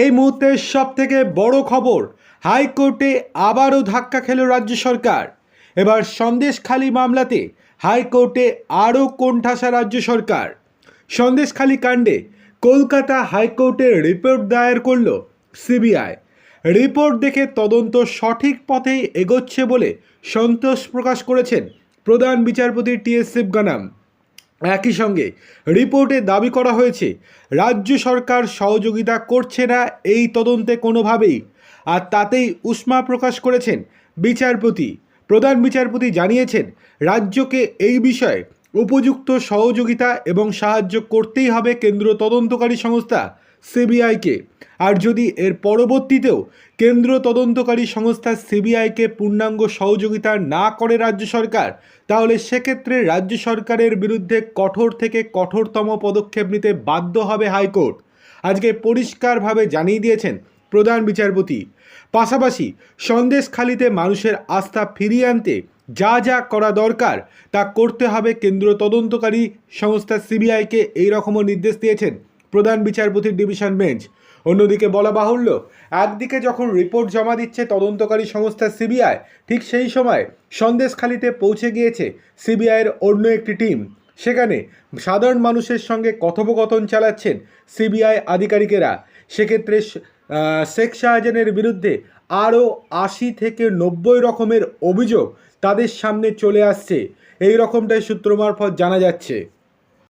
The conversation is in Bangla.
এই মুহূর্তের সব থেকে বড় খবর, হাইকোর্টে আবারও ধাক্কা খেল রাজ্য সরকার। এবার সন্দেশখালী মামলাতে হাইকোর্টে আরও কোণঠাসা রাজ্য সরকার। সন্দেশখালী কাণ্ডে কলকাতা হাইকোর্টে রিপোর্ট দায়ের করল সিবিআই। রিপোর্ট দেখে তদন্ত সঠিক পথেই এগোচ্ছে বলে সন্তোষ প্রকাশ করেছেন প্রধান বিচারপতি টি এস শিবগানাম। একই সঙ্গে রিপোর্টে দাবি করা হয়েছে, রাজ্য সরকার সহযোগিতা করছে না এই তদন্তে কোনোভাবেই। আর তাতেই উষ্মা প্রকাশ করেছেন বিচারপতি। প্রধান বিচারপতি জানিয়েছেন, রাজ্যকে এই বিষয়ে উপযুক্ত সহযোগিতা এবং সাহায্য করতেই হবে কেন্দ্র তদন্তকারী সংস্থা। সিবিআইকে। আর যদি এর পরবর্তীতেও কেন্দ্র তদন্তকারী সংস্থা সিবিআইকে পূর্ণাঙ্গ সহযোগিতা না করে রাজ্য সরকার, তাহলে সেক্ষেত্রে রাজ্য সরকারের বিরুদ্ধে কঠোর থেকে কঠোরতম পদক্ষেপ নিতে বাধ্য হবে হাইকোর্ট। আজকে পরিষ্কারভাবে জানিয়ে দিয়েছেন প্রধান বিচারপতি। পাশাপাশি সন্দেশখালিতে মানুষের আস্থা ফিরিয়ে আনতে যা যা করা দরকার তা করতে হবে কেন্দ্র তদন্তকারী সংস্থা সিবিআইকে এই রকমও নির্দেশ দিয়েছেন প্রধান বিচারপতির ডিভিশন বেঞ্চ। অন্যদিকে বলা বাহুল্য, একদিকে যখন রিপোর্ট জমা দিচ্ছে তদন্তকারী সংস্থা সিবিআই, ঠিক সেই সময় সন্দেশখালিতে পৌঁছে গিয়েছে সিবিআইয়ের অন্য একটি টিম। সেখানে সাধারণ মানুষের সঙ্গে কথোপকথন চালাচ্ছেন সিবিআই আধিকারিকেরা। সেক্ষেত্রে শেখ শাহজাহানের বিরুদ্ধে আরও আশি থেকে নব্বই রকমের অভিযোগ তাদের সামনে চলে আসছে। এই রকমটাই সূত্র মারফত জানা যাচ্ছে।